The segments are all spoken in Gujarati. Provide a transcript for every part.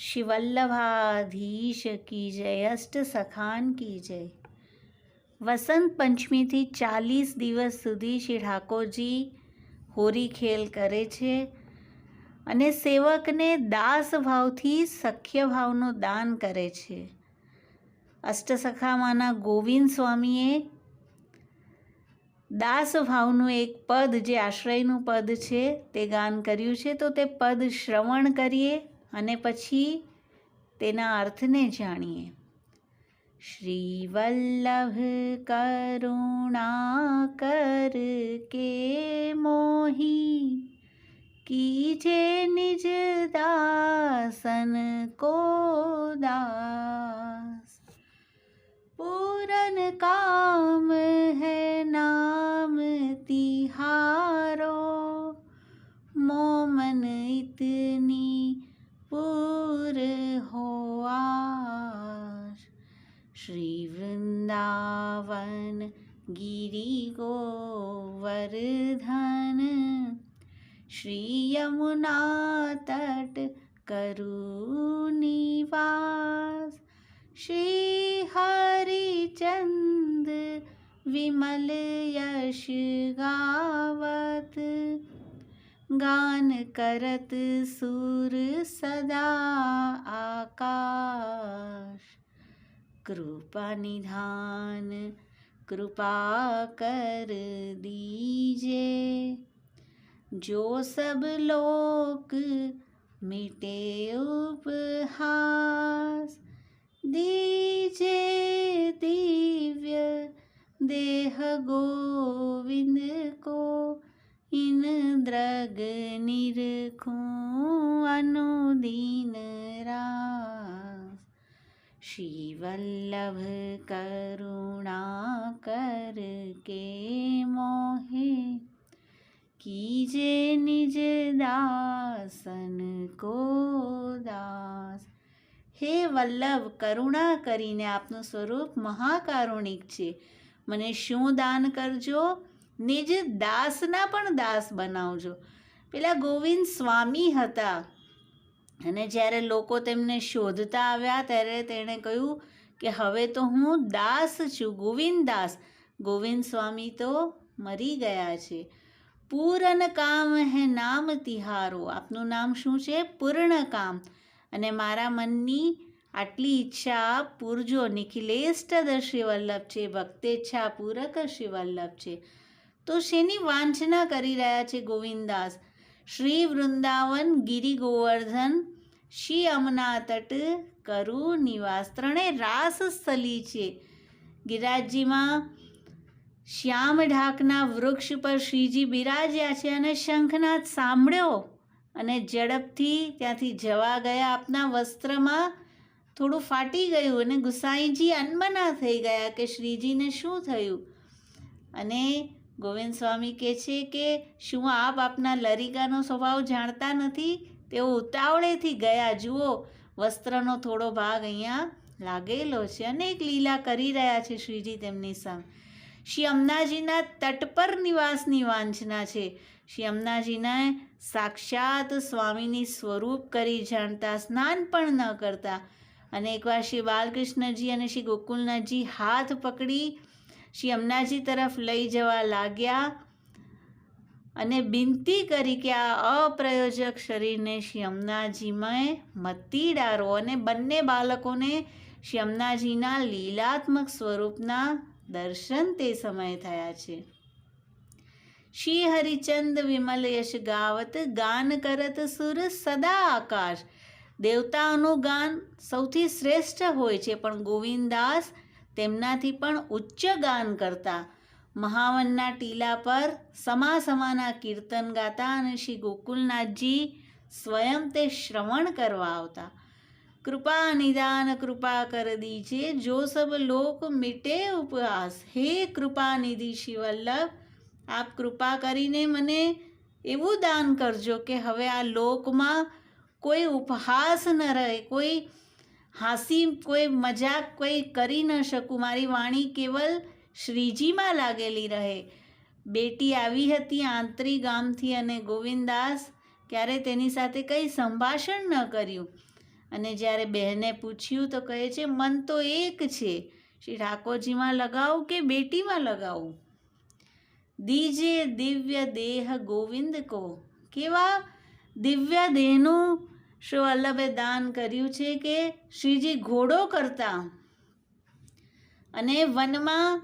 શ્રી વલ્લભાધીશ કી જય, અષ્ટ સખાન કી જય. વસંત પંચમીથી ચાલીસ દિવસ સુધી શ્રી ઠાકોરજી હોરી ખેલ કરે છે અને સેવકને દાસ ભાવથી સખ્ય ભાવનું દાન કરે છે. અષ્ટસખામાંના ગોવિંદ સ્વામીએ દાસ ભાવનું એક પદ, જે આશ્રયનું પદ છે, તે ગાન કર્યું છે. તો તે પદ શ્રવણ કરીએ. અને પછી તેના અર્થને જાણીએ. શ્રી વલ્લભ કરુણા કર કે મોહી કીજે નિજ દાસન કો દાસ? પૂરન કામ હે નામ તિહારો, મોમન ઇતની श्री वृंदावन गिरी गोवर्धन श्री यमुना तट करु निवास श्री हरिचंद विमल यश गावत गान करत सुर सदा आकाश કૃપાનિધાન કૃપા કર દીજે. જો સબ લોક મિટે ઉપહાસ, દીજે દિવ્ય દેહ ગોવિંદ કો ઇન દ્રગ નિરખું અનુદીન. श्री वल्लभ करुणा कर के मोहे कीजे निज દાસન કો દાસ હે વલ્લભ કરુણા કરીને આપનું સ્વરૂપ મહાકારુણિક છે મને શું દાન કરજો નિજ દાસના પણ દાસ બનાવજો પેલા ગોવિંદ સ્વામી હતા અને જ્યારે લોકો તેમને શોધતા આવ્યા, ત્યારે તેણે કહ્યું કે, હવે તો હું દાસ છું, ગોવિંદ દાસ. ગોવિંદ સ્વામી તો મરી ગયા છે. પૂરન કામ હે નામ તિહારો. આપનું નામ શું છે? પૂર્ણ કામ. અને મારા મનની આટલી ઈચ્છા આપ પૂરજો. નિખિલેષ્ટ દર્શી વલ્લભ છે ભક્તેચ્છા પૂરક શ્રી વલ્લભ છે. તો શેની વાંચના કરી રહ્યા છે ગોવિંદાસ શ્રી વૃંદાવન ગિરી ગોવર્ધન શ્રી અમના તટ કરુ નિવાસ ત્રણેય રાસ સ્થલી છે ગિરાજજીમાં શ્યામ ઢાકના વૃક્ષ પર શ્રીજી બિરાજ્યા છે અને શંખનાદ સાંભળ્યો અને ઝડપથી ત્યાંથી જવા ગયા આપના વસ્ત્રમાં. થોડું ફાટી ગયું અને ગુસાઈજી અનમના થઈ ગયા કે શ્રીજીને શું થયું? અને ગોવિંદ સ્વામી કહે છે કે શું આપ આપના લરિકાનો સ્વભાવ જાણતા નથી? તેઓ ઉતાવળેથી ગયા, જુઓ, વસ્ત્રનો થોડો ભાગ અહીંયા લાગેલો છે. અનેક લીલા કરી રહ્યા છે શ્રીજી તેમની સામે. શ્રી અમનાજીના તટ પર નિવાસની વાંચના છે. શ્રી અમનાજીના સાક્ષાત સ્વામીની સ્વરૂપ કરી જાણતા, સ્નાન પણ ન કરતા. અને એકવાર શ્રી બાલકૃષ્ણજી અને શ્રી ગોકુલનાથજી હાથ પકડી શ્રી અમનાજી તરફ લઈ જવા લાગ્યા અને બિનતી કરી કે આ અપ્રયોજક શરીરને શ્રી અમનાજીમાં મતી ડારો અને બંને બાળકોને શ્રી અમનાજીના લીલાત્મક સ્વરૂપના દર્શન તે સમયે થયા છે. શ્રી હરિચંદ વિમલ યશ ગાવત, ગાન કરત સુર સદા આકાશ. દેવતાઓનું ગાન સૌથી શ્રેષ્ઠ હોય છે, પણ ગોવિંદાસ તેમનાથી પણ ઉચ્ચ ગાન કરતા. મહાવનના ટીલા પર સમા સમાના કીર્તન ગાતા અને શ્રી ગોકુલનાથજી સ્વયં તે શ્રવણ કરવા આવતા. કૃપા નિદાન કૃપા કર દીજે, જો સબ લોક મિટે ઉપવાસ હે કૃપા નિધિ શિવલ્લભ વલ્લભ આપ કૃપા કરીને મને એવું દાન કરજો કે હવે આ લોકમાં કોઈ ઉપહાસ ન રહે, કોઈ હાસી કોઈ મજાક કોઈ કરી ન શકું. મારી વાણી કેવલ શ્રીજીમાં લાગેલી રહે. બેટી આવી હતી આંતરી ગામથી અને ગોવિંદાસ ક્યારે તેની સાથે કંઈ સંભાષણ ન કર્યું. અને જ્યારે બહેને પૂછ્યું તો કહે છે, મન તો એક છે. શ્રી ઠાકોરજીમાં લગાવું કે બેટીમાં લગાવું? દીજે દિવ્ય દેહ ગોવિંદ કો. કેવા? દિવ્ય દેહનું શ્રી વલ્લભે દાન કર્યું છે કે શ્રીજી ઘોડો કરતા અને વનમાં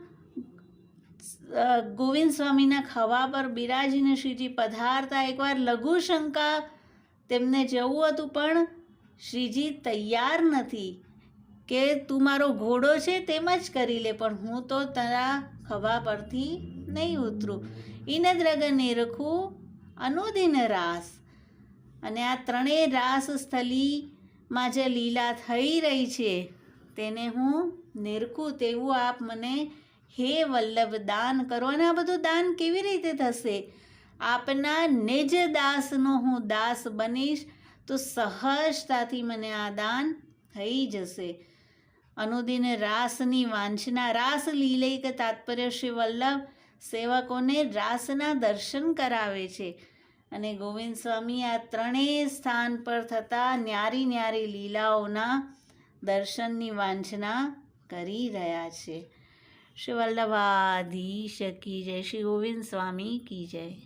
ગોવિંદ સ્વામીના ખભા પર બિરાજીને શ્રીજી પધારતા એકવાર લઘુશંકા તેમને જવું હતું, પણ શ્રીજી તૈયાર નથી કે તું મારો ઘોડો છે તેમ જ કરી લે, પણ હું તો તારા ખભા પરથી નહીં ઉતરું. ઇનદ્રગ નિરખું અનુદિન રાસ. અને આ ત્રણેય રાસ સ્થલીમાં જે લીલા થઈ રહી છે, તેને હું નિરખું તેવું આપ મને હે વલ્લભ દાન કરો. અને આ બધું દાન કેવી રીતે થશે? આપના નિજ દાસનો હું દાસ બનીશ, તો સહજતાથી મને આ દાન થઈ જશે. અનુદિન રાસની વાંછના, રાસ લીલૈક તાત્પર્ય શ્રી વલ્લભ સેવકોને રાસના દર્શન કરાવે છે. અને ગોવિંદ સ્વામી આ ત્રણેય સ્થાન પર થતા ન્યારી ન્યારી લીલાઓના દર્શનની વાંચના કરી રહ્યા છે. શ્રી વલ્લભાધીશ કી જય. શ્રી ગોવિંદ સ્વામી કી જય.